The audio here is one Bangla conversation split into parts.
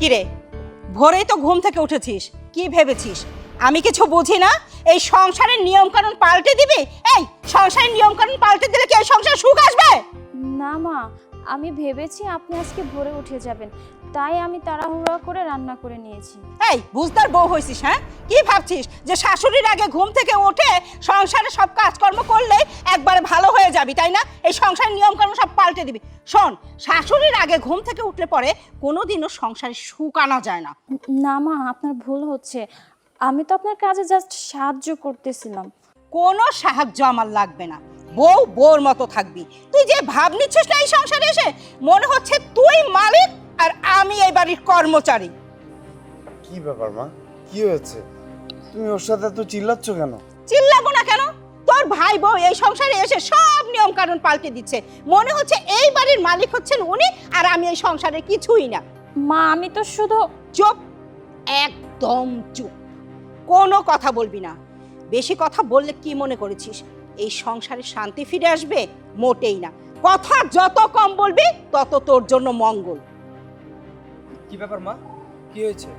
কিরে? ভোরেই তো ঘুম থেকে উঠেছিস। কি ভেবেছিস? আমি কিছু বুঝি না? এই সংসারের নিয়ম কানুন পাল্টে দিবি? এই সংসারের নিয়ম কানুন পাল্টে দিলে কি এই সংসার সুখ আসবে? না মা আমি ভেবেছি আপনি আজকে ভোরে উঠে যাবেন। তাই আমি তাড়াহুড়া করে রান্না করে নিয়েছি। এই বুঝদার বউ হয়েছিস হ্যাঁ? কি ভাবছিস যে শাশুড়ির আগে ঘুম থেকে উঠে সংসারে সব কাজকর্ম করলেই একবারে ভালো হয়ে যাবি তাই না? এই সংসারের নিয়ম কানুন সব পাল্টে দিবি। শোন শাশুড়ির আগে ঘুম থেকে উঠলে পরে কোনোদিনও সংসারে সুখ আনা যায় না। না মা আপনার ভুল হচ্ছে। আমি তো আপনার কাজে জাস্ট সাহায্য করতেছিলাম। কোনো সাহায্য আমার লাগবে না। বউ বউর মতো থাকবি। তুই যে ভাব নিচ্ছিস না এই সংসারে এসে মনে হচ্ছে তুই মালিক আর আমি এই বাড়ির কর্মচারী। কি ব্যাপার মা? কি হয়েছে? তুমি ওর সাথে এত চিল্লাচ্ছ কেন? চিল্লাবো না কেন? তোর ভাই বউ এই সংসারে এসে সব নিয়ম কানুন পাল্টে দিচ্ছে। মনে হচ্ছে এই বাড়ির মালিক হচ্ছেন উনি আর আমি এই সংসারে কিছুই না। মা আমি তো শুধু চুপ একদম চুপ। কোনো কথা বলবি না। বেশি কথা বললে কি মনে করেছিস? এই সংসারে শান্তি ফিরে আসবে মোটেই না। কথা যত কম বলবি তত তোর জন্য মঙ্গল। কি ব্যাপার মা? কি হয়েছে?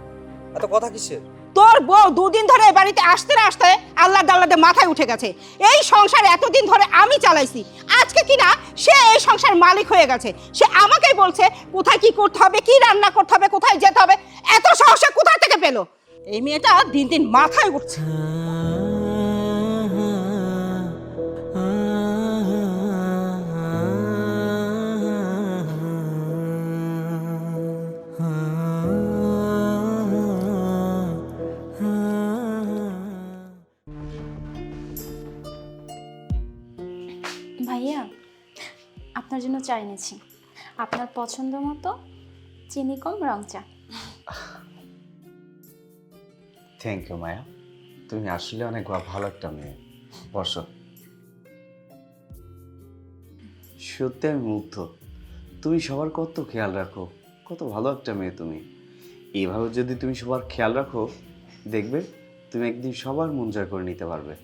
এত কথা কিসের? তোর বউ দুদিন ধরে এ বাড়িতে আসতে না আসতে আল্লাহ দাল্লাদে মাথায় উঠে গেছে। এই সংসার এতদিন ধরে আমি চালাইছি। আজকে কিনা সে এই সংসার মালিক হয়ে গেছে। সে আমাকেই বলছে কোথায় কি করতে হবে কি রান্না করতে হবে কোথায় যেতে হবে এত সাহসে কোথায় থেকে পেল? এই মেয়েটা দিন দিন মাথায় উঠছে। ভাইয়া আপনার জন্য চা এনেছি। আপনার পছন্দ মতো চিনি কম রং চা। Thank you Maya. তুমি আসলে অনেক ভালো একটা মেয়ে। বসো। সত্যি আমি মুগ্ধ। তুমি সবার কত খেয়াল রাখো। কত ভালো একটা মেয়ে তুমি। এভাবে যদি তুমি সবার খেয়াল রাখো দেখবে তুমি একদিন সবার মন জয় করে নিতে পারবে।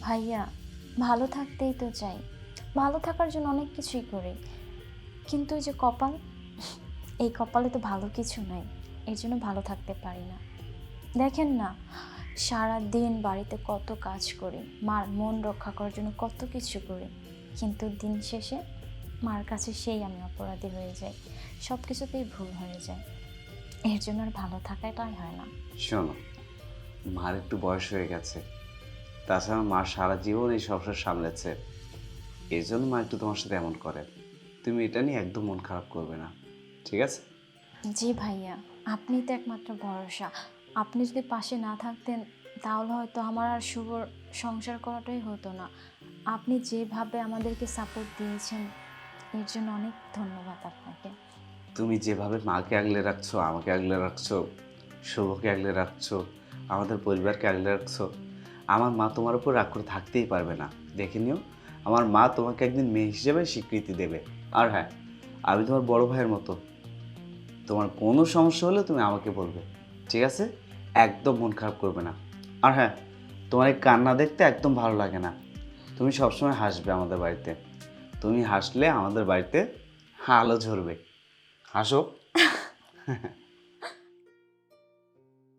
ভাইয়া ভালো থাকতেই তো চাই। ভালো থাকার জন্য অনেক কিছুই করি। কিন্তু যে কপাল, এই কপালে তো ভালো কিছু নাই। এর জন্য ভালো থাকতে পারি না। দেখেন না সারা দিন বাড়িতে কত কাজ করি, মার মন রক্ষা করার জন্য কত কিছু করি। কিন্তু দিন শেষে মার কাছে সেই আমি অপরাধী হয়ে যাই। সব কিছুতেই ভুল হয়ে যায়। এর জন্য আর ভালো থাকাটাই হয় না। শোনো, মার একটু বয়স হয়ে গেছে। তাছাড়া মা সারা জীবন এই সংসার সামলেছে। এই জন্য মা একটু তোমার সাথে এমন করে। তুমি এটা নিয়ে একদম মন খারাপ করবে না। ঠিক আছে? জি ভাইয়া আপনি তো একমাত্র ভরসা। আপনি যদি পাশে না থাকতেন তাহলে হয়তো আমার আর শুভর সংসার করাটাই হতো না। আপনি যেভাবে আমাদেরকে সাপোর্ট দিয়েছেন এর জন্য অনেক ধন্যবাদ আপনাকে। তুমি যেভাবে মাকে আগলে রাখছো আমাকে আগলে রাখছো শুভকে আগলে রাখছো আমাদের পরিবারকে আগলে রাখছো আমার মা তোমার উপর রাগ করে থাকতেই পারবে না। দেখে নিও, আমার মা তোমাকে একদিন মেয়ে হিসেবে স্বীকৃতি দেবে। আর হ্যাঁ আমি তোমার বড় ভাইয়ের মতো। তোমার কোনো সমস্যা হলে তুমি আমাকে বলবে, ঠিক আছে? একদম মন খারাপ করবে না। আর হ্যাঁ তোমার এই কান্না দেখতে একদম ভালো লাগে না। তুমি সবসময় হাসবে আমাদের বাড়িতে। তুমি হাসলে আমাদের বাড়িতে আলো ঝরবে। হাসো।